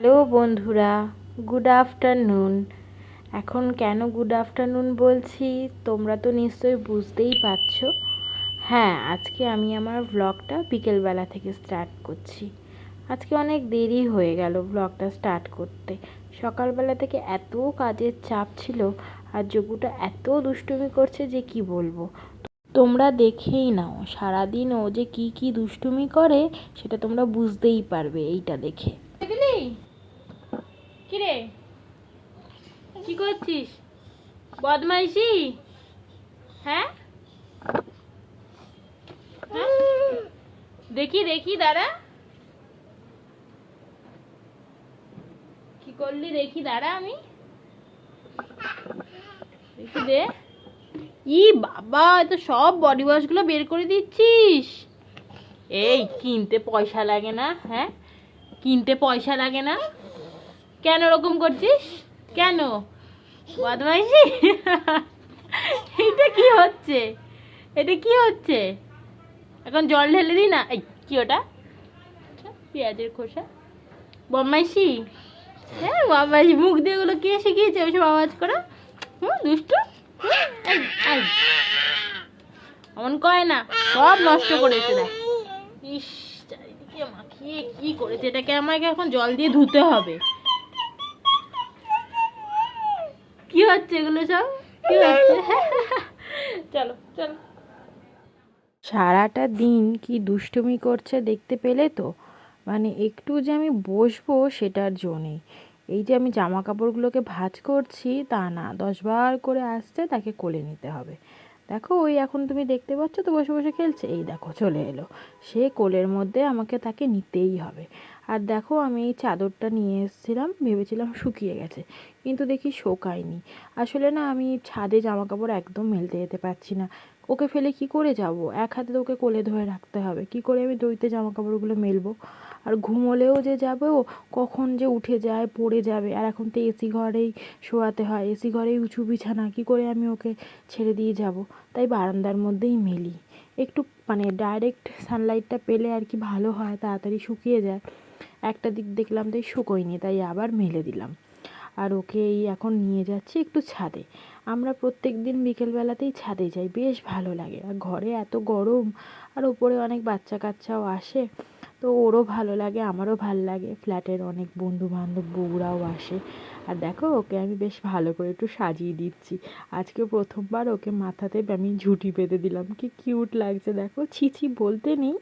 Hello বন্ধুরা good afternoon এখন কেন গুড আফটারনুন বলছি, তোমরা তো নিশ্চয়ই বুঝতেই পারছ। হ্যাঁ আজকে আমি আমার ব্লগটা বিকেলবেলা থেকে স্টার্ট করছি। আজকে অনেক দেরি হয়ে গেল ব্লগটা স্টার্ট করতে। সকালবেলা থেকে এত কাজের চাপ ছিল আর যোগুটা এত দুষ্টুমি করছে যে কি বলব। তোমরা দেখেই নাও, সারাদিন ও যে কি কি দুষ্টুমি করে, সেটা তোমরা বুঝতেই পারবে এইটা দেখে। কিরে? কি করছিস? বদমাইশি? হ্যাঁ? হ্যাঁ? দেখি দেখি, দাঁড়া। কি করলি? দেখি, দাঁড়া আমি। দেখি, দে। ই বাবা তো সব বডি ওয়াশগুলো বের করে দিচ্ছিস। এই, কিনতে পয়সা লাগে না হ্যাঁ? কিনতে পয়সা লাগে না? কেন ওরকম করছিস? কেন? বদমাইশি? এটা কি হচ্ছে? এটা কি হচ্ছে? এখন জল ঢেলে দিই না? এই কি ওটা? আচ্ছা, পেঁয়াজের খোসা। বদমাইশি? হ্যাঁ বদমাইশি। মুখ দিয়ে ওগুলো কে শিখিয়েছে ওইসব আওয়াজ করা? হুম দুষ্টু। অমন কয় না সব নষ্ট করেছে দেখ। ইস চারিদিকে মাখিয়ে কি করেছে? এটাকে আমাকে এখন জল দিয়ে ধুতে হবে। কি হচ্ছে এগুলো সব? কি হচ্ছে? চলো চলো। সারাটা দিন কি দুষ্টুমি করছে দেখতে পেলে তো? মানে একটু যে আমি বসবো সেটার জো নেই। এই যে আমি জামা কাপড়গুলোকে ভাঁজ করছি তা না। দশবার করে আসছে তাকে কোলে নিতে হবে। দেখো ওই এখন তুমি দেখতে পাচ্ছ তো বসে বসে খেলছে। এই দেখো চলে এলো। সে কোলের মধ্যে আমাকে তাকে নিতেই হবে। আর দেখো আমি এই চাদরটা নিয়ে এসেছিলাম, ভেবেছিলাম শুকিয়ে গেছে, কিন্তু দেখি শোকায়নি। আসলে না, আমি ছাদে জামা কাপড় একদম মেলতে যেতে পারছি না। ওকে ফেলে কি করে যাব? এক হাতে তো ওকে কোলে ধরে রাখতে হবে। কি করে আমি দইতে জামা কাপড়গুলো মেলবো? আর ঘুমোলেও যে যাবে ও, কখন যে উঠে যায়, পড়ে যাবে। আর এখন তো এসি ঘরেই শোয়াতে হয়, এসি ঘরেই উঁচু বিছানা, কী করে আমি ওকে ছেড়ে দিয়ে যাব? তাই বারান্দার মধ্যেই মেলি। একটু মানে ডাইরেক্ট সানলাইটটা পেলে আর কি ভালো হয়, তাড়াতাড়ি শুকিয়ে যায়। একটা দিক দেখলাম তাই শুকোয়নি, তাই আবার মেলে দিলাম। আর ওকে এই এখন নিয়ে যাচ্ছি একটু ছাদে। আমরা প্রত্যেক দিন বিকেলবেলাতেই ছাদে যাই, বেশ ভালো লাগে। আর ঘরে এত গরম, আর ওপরে অনেক বাচ্চা কাচ্চাও আসে। তো ওরও ভালো লাগে, আমারও ভালো লাগে। ফ্ল্যাটের অনেক বন্ধু বান্ধব বউরাও আসে। আর দেখো, ওকে আমি বেশ ভালো করে একটু সাজিয়ে দিচ্ছি। আজকে প্রথমবার ওকে মাথাতে আমি ঝুঁটি বেঁধে দিলাম। কি কিউট লাগছে, দেখো। ছিছি বলতে নেই।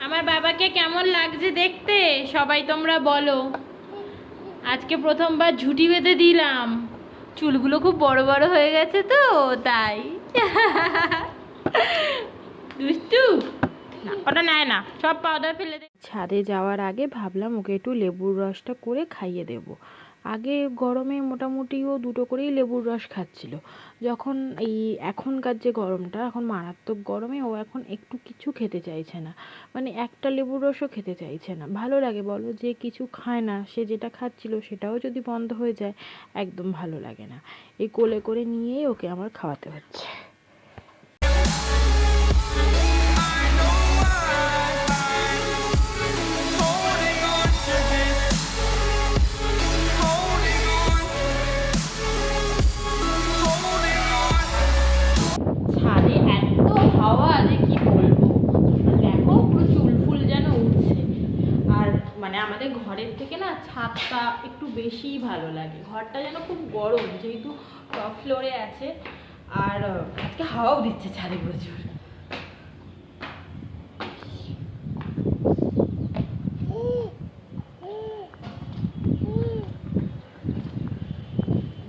আমার বাবাকে কেমন লাগছে দেখতে? সবাই তোমরা বলো। আজকে প্রথমবার ঝুঁটি বেঁধে দিলাম। চুলগুলো খুব বড় বড় হয়ে গেছে তো, তাই। দুষ্টু। ওটা নেয় না, সব পাউডার ফেলে ছাদে যাওয়ার আগে ভাবলাম ওকে একটু লেবুর রসটা করে খাইয়ে দেব। আগে গরমে মোটামুটি ও দুটো করেই লেবুর রস খাচ্ছিল। যখন এই এখনকার যে গরমটা, এখন মারাত্মক গরমে ও এখন একটু কিছু খেতে চাইছে না। মানে একটা লেবুর রসও খেতে চাইছে না। ভালো লাগে বলো, যে কিছু খায় না, সে যেটা খাচ্ছিল সেটাও যদি বন্ধ হয়ে যায়, একদম ভালো লাগে না। এই কোলে করে নিয়েই ওকে আমার খাওয়াতে হচ্ছে। বেশিই ভালো লাগে। ঘরটা যেন খুব গরম, যেহেতু টপ ফ্লোরে আছে। আর আজকে হাওয়াও দিচ্ছে ছাদে প্রচুর।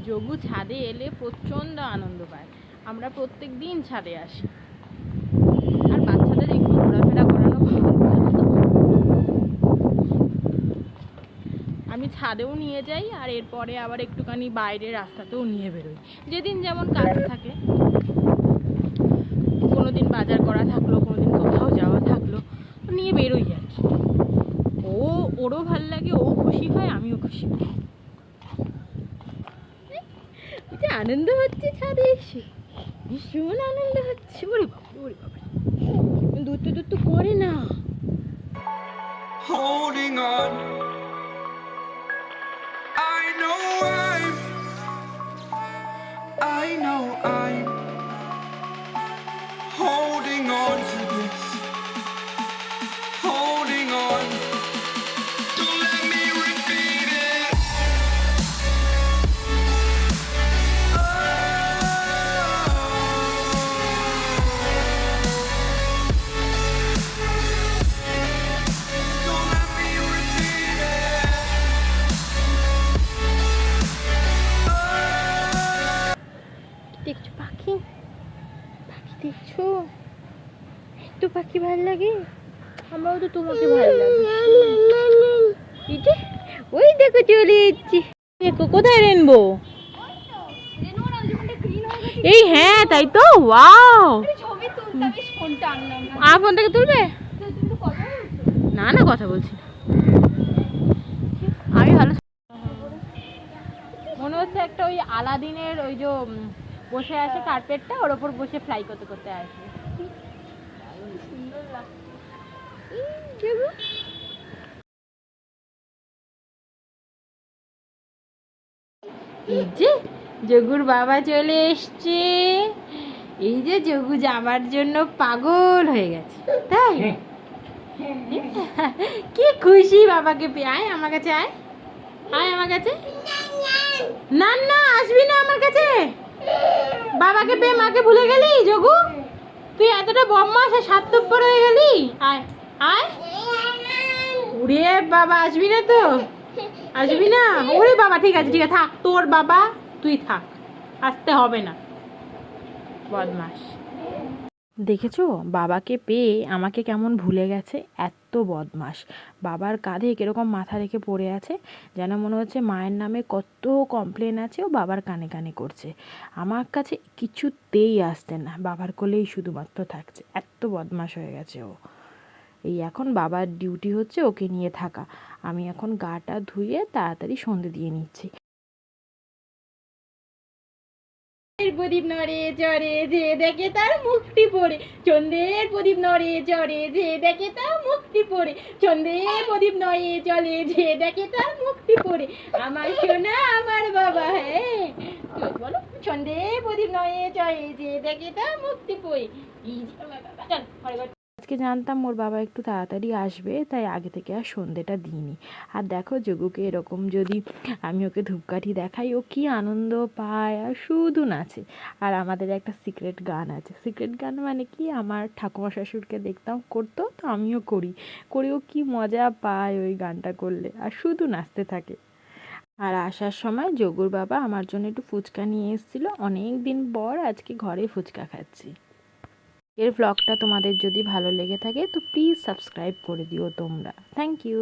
যোগু ছাদে এলে প্রচণ্ড আনন্দ পায়। আমরা প্রত্যেক দিন ছাদে আসি আর বাচ্চাদের একটু ঘোরাফেরা করানো ভালো জানো তো? আমি ছাদেও নিয়ে যাই আর এরপরে আবার একটুখানি বাইরের রাস্তাতেও নিয়ে বেরোই। যেদিন যেমন কাজ থাকে। কোনো দিন বাজার করা থাকল কোনো দিন কোথাও যাওয়া থাকল তো নিয়ে বেরোই আর কি। ও, ওরও ভালো লাগে, ও খুশি হয়, আমিও খুশি হই। আনন্দ হচ্ছে ছাদে এসে। ভীষণ আনন্দ হচ্ছে। ওরে বাবা ওরে বাবা। দূরত্ব দূরত্ব করে না Holding on. I'm, I know I'm. দেখছ? এত পাখি ভালো লাগে? আমরাও তো তোমাকে ভালো লাগে। ওই দেখো চলে এসছি। দেখো কোথায় রেনবো এই হ্যাঁ তাই তো? ওয়াও আর ফোন থেকে তুলবে? না না কথা বলছি আমি ভালো মনে হচ্ছে একটা ওই আলাদিনের ওই যে বসে আছে কার্পেটটা ওর ওপর বসে ফ্লাই করতে করতে সুন্দর এই যে যোগুর বাবা চলে এসছে। এই যে জগু যাবার জন্য পাগল হয়ে গেছে তাই? কি খুশি বাবাকে পেয়ে। আয় আমার কাছে আয়। আয় আমার কাছে। না না আসবি না আমার কাছে? বাবাকে পেয়ে মাকে ভুলে গেলি জগু তুই এতটা বদমাস আর স্বার্থপর হয়ে গেলি? আয় আয়। উড়ে বাবা, আসবি না তো? আসবি না? ওরে বাবা, ঠিক আছে ঠিক আছে, থাক। তোর বাবা, তুই থাক। আসতে হবে না। বদমাস দেখেছ? বাবাকে পেয়ে আমাকে কেমন ভুলে গেছে? এত বদমাস বাবার কাঁধে কীরকম মাথা রেখে পড়ে আছে, যেন মনে হচ্ছে মায়ের নামে কত কমপ্লেন আছে ও বাবার কানে কানে করছে। আমার কাছে কিছুতেই আসতে না। বাবার কোলেই শুধুমাত্র থাকছে। এত বদমাস হয়ে গেছে ও। এই এখন বাবার ডিউটি হচ্ছে ওকে নিয়ে থাকা। আমি এখন গাটা ধুয়ে তাড়াতাড়ি সন্ধে দিয়ে নিচ্ছি। প্রদীপ নড়ে, চড়ে, যে দেখে তার মুক্তি পড়ে। চন্দ্রের প্রদীপ নড়ে, চড়ে, যে দেখে তার মুক্তি পড়ে। চন্দ্রের প্রদীপ নড়ে, চলে, যে দেখে তার মুক্তি পড়ে। আমার সোনা, আমার বাবা হ্যাঁ। বলো, চন্দ্রের প্রদীপ নড়ে, চড়ে, যে দেখে তার মুক্তি পড়ে। আজকে জানতাম ওর বাবা একটু তাড়াতাড়ি আসবে, তাই আগে থেকে আর সন্ধেটা দিইনি। আর দেখো যোগুকে এরকম যদি আমি ওকে ধূপকাঠি দেখাই, ও কি আনন্দ পায় আর শুধু নাচে। আর আমাদের একটা সিক্রেট গান আছে। সিক্রেট গান মানে কি? আমার ঠাকুমা শাশুড়কে দেখতাম, করতো তো আমিও করি। করেও কি মজা পায় ওই গানটা করলে। আর শুধু নাচতে থাকে। আর আসার সময় যোগুর বাবা আমার জন্য একটু ফুচকা নিয়ে এসেছিল। অনেক দিন পর আজকে ঘরে ফুচকা খাচ্ছি। এর ব্লগটা তোমাদের যদি ভালো লেগে থাকে, তো প্লিজ সাবস্ক্রাইব করে দিও তোমরা। Thank you